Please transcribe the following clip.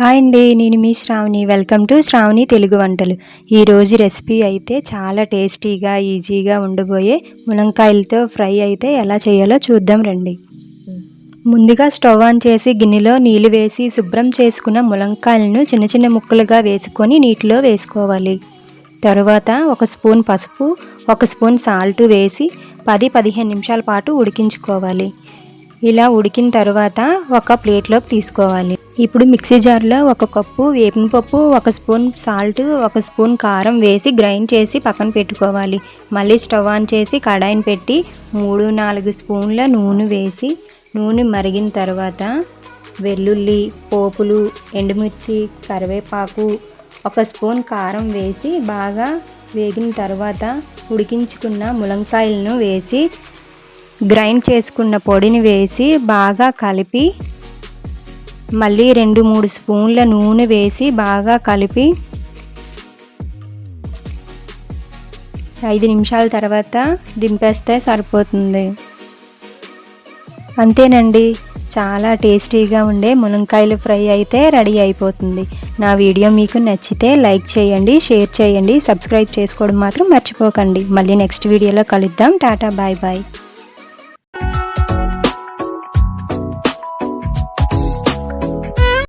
Hi అండి నేను మీ శ్రావణి. వెల్కమ్ టు శ్రావణి తెలుగు వంటలు. ఈరోజు రెసిపీ అయితే చాలా టేస్టీగా ఈజీగా ఉండబోయే ములంకాయలతో ఫ్రై అయితే ఎలా చేయాలో చూద్దాం రండి. ముందుగా స్టవ్ ఆన్ చేసి గిన్నెలో నీళ్ళు వేసి శుభ్రం చేసుకున్న ములంకాయలను చిన్న చిన్న ముక్కలుగా వేసుకొని నీటిలో వేసుకోవాలి. తరువాత ఒక స్పూన్ పసుపు ఒక స్పూన్ సాల్ట్ వేసి పది పదిహేను నిమిషాల పాటు ఉడికించుకోవాలి. ఇలా ఉడికిన తర్వాత ఒక ప్లేట్లోకి తీసుకోవాలి. ఇప్పుడు మిక్సీ జార్లో ఒక కప్పు వేపిన పప్పు ఒక స్పూన్ సాల్ట్ ఒక స్పూన్ కారం వేసి గ్రైండ్ చేసి పక్కన పెట్టుకోవాలి. మళ్ళీ స్టవ్ ఆన్ చేసి కడాయిని పెట్టి మూడు నాలుగు స్పూన్ల నూనె వేసి నూనె మరిగిన తర్వాత వెల్లుల్లి పోపులు ఎండుమిర్చి కరివేపాకు ఒక స్పూన్ కారం వేసి బాగా వేగిన తర్వాత ఉడికించుకున్న ములంకాయలను వేసి గ్రైండ్ చేసుకున్న పొడిని వేసి బాగా కలిపి మళ్ళీ రెండు మూడు స్పూన్ల నూనె వేసి బాగా కలిపి ఐదు నిమిషాల తర్వాత దింపేస్తే సరిపోతుంది. అంతేనండి. చాలా టేస్టీగా ఉండే మునక్కాయలు ఫ్రై అయితే రెడీ అయిపోతుంది. నా వీడియో మీకు నచ్చితే లైక్ చేయండి షేర్ చేయండి సబ్స్క్రైబ్ చేసుకోవడం మాత్రం మర్చిపోకండి. మళ్ళీ నెక్స్ట్ వీడియోలో కలుద్దాం. Tata bye bye.